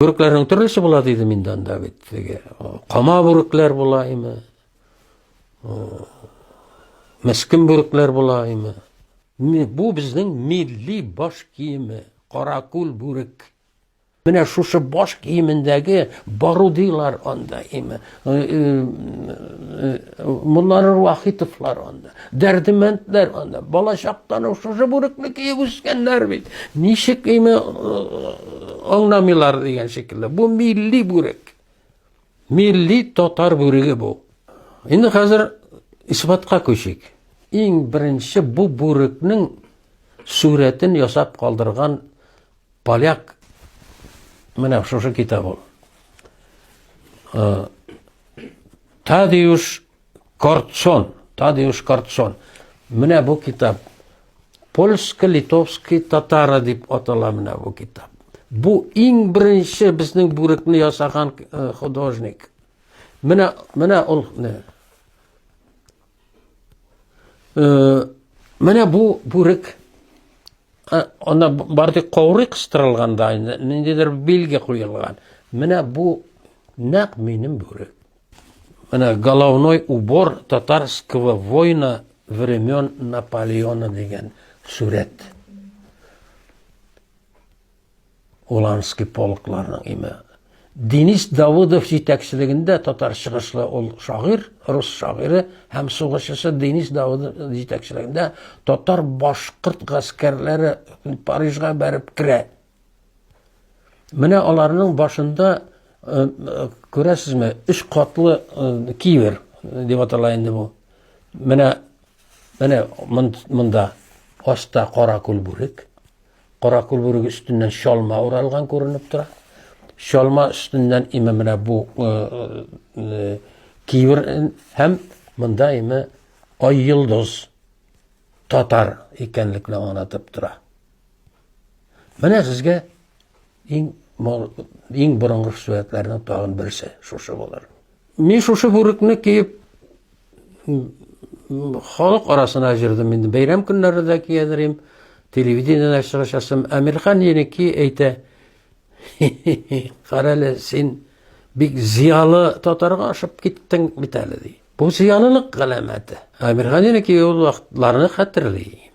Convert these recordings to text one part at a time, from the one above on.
Бүрекlerin төрлесе була дейді минде анда бит. Теге кама бүрекләр була име. Мескен бүрекләр була име. Ми- Бу безнең милли баш киеме, каракүл бүрек. Менә шушы баш киемендәге барудилар анда име. Муллар Вахитовлар анда. Дәрдемәндләр анда. Бала чактан ук шушы бүрекне киеп үскәннәр бит. Ничек име аңламыйлар дигән шикелле. Бу милли бүрек. Милли татар бүреге бу. Инде хәзер исбатка көчик. Иң беренче бу бүрекнең сурәтен ясап калдырган поляк менә шушы китап ул. Э, Тадеуш Кортсон, Тадеуш Кортсон. Менә бу китап польско-литовский татары дип атала менә бу иң беренче безнең бүрекне ясаган э, художник. Менә менә ул не. Э, Менә бу бүрек Ә, анда барды каурый кыстырылган да ниндидер билге куелган. Менә бу нәкъ минем бүрек. Менә головной убор татарского воина времен Наполеона дигән сурәт. Уланский полкларның име. Денис Давыдов җитәкчелегендә татар чыгышлы ул шагыйрь, рус шагыйре һәм сугышчысы Денис Давыдов җитәкчелегендә татар башкорт гаскәрләре Парижга бәреп керә. Менә аларның башында э, э, күрәсезме, өч катлы э, кивер атала инде бу. Менә менә мон- монда аста кара күл бүрек. Кара күл бүрек өстеннән шалма уралган күренеп тора. Шалма өстеннән име менә бу э, э, кивер һәм монда име ай йолдыз татар икәнлекне аңлатып тора. Менә сезгә иң мол- иң борынгы сүәтләрнең тагын берсе шушы булыр. Мин шушы бүрекне киеп м, халык арасына җырдым инде. Бәйрәм көннәрендә киядерим. Телевидениедә чыгыш ясым. Әмирхан Еники әйтә. Карале, син бик зиялы татарга ашып киттең бит әле ди. Бу зиялылык галәмәте. Әмирхан Еники ул вакытларны хәтерли.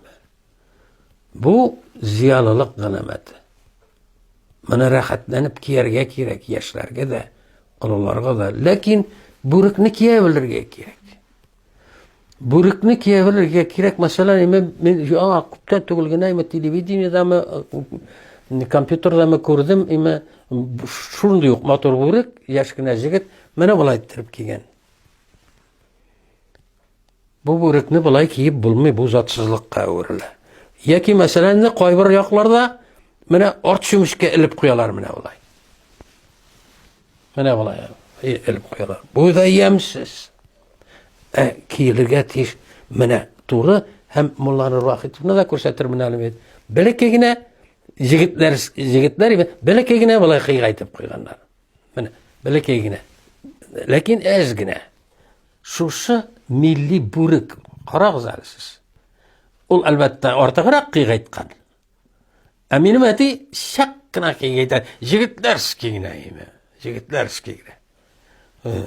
Бу зиялылык галәмәте. Менә рәхәтләнеп кияргә кирәк яшьләргә дә, олыларга да. Ләкин бүрекне кия белергә кирәк. Buriknik je velik, je kirek mesela ime, a, kuptet tugulgina ime televidini da me, kompyuterda me kurdim ime, şurundi yok motor burik, yaşkina jigit, mene bulay ettirip kigen. Bu burikni bulay kiyip bulmay, bu zatsızlıkka övrila. Yaki mesela ne koybir yaklarda, mene ort şümüşke ilip kuyalar mene bulay. Mene bulay, ilip kuyalar. Bu da yemsiz Ә киелергә тиеш менә туры һәм Мулланы Рахитовны да күрсәтер менә әле бит. Бәләкәй генә җегетләр җегетләр име, бәләкәй генә болай кыйгайтып куйганнар. Менә бәләкәй генә. Ләкин әз генә. Шушы милли бүрек карагыз әле сез. Ул әлбәттә артыграк кыйгайткан. Ә минем әти шәк кенә кыйгайта. Җегетләр скигенә име. Җегетләр скигенә. Э,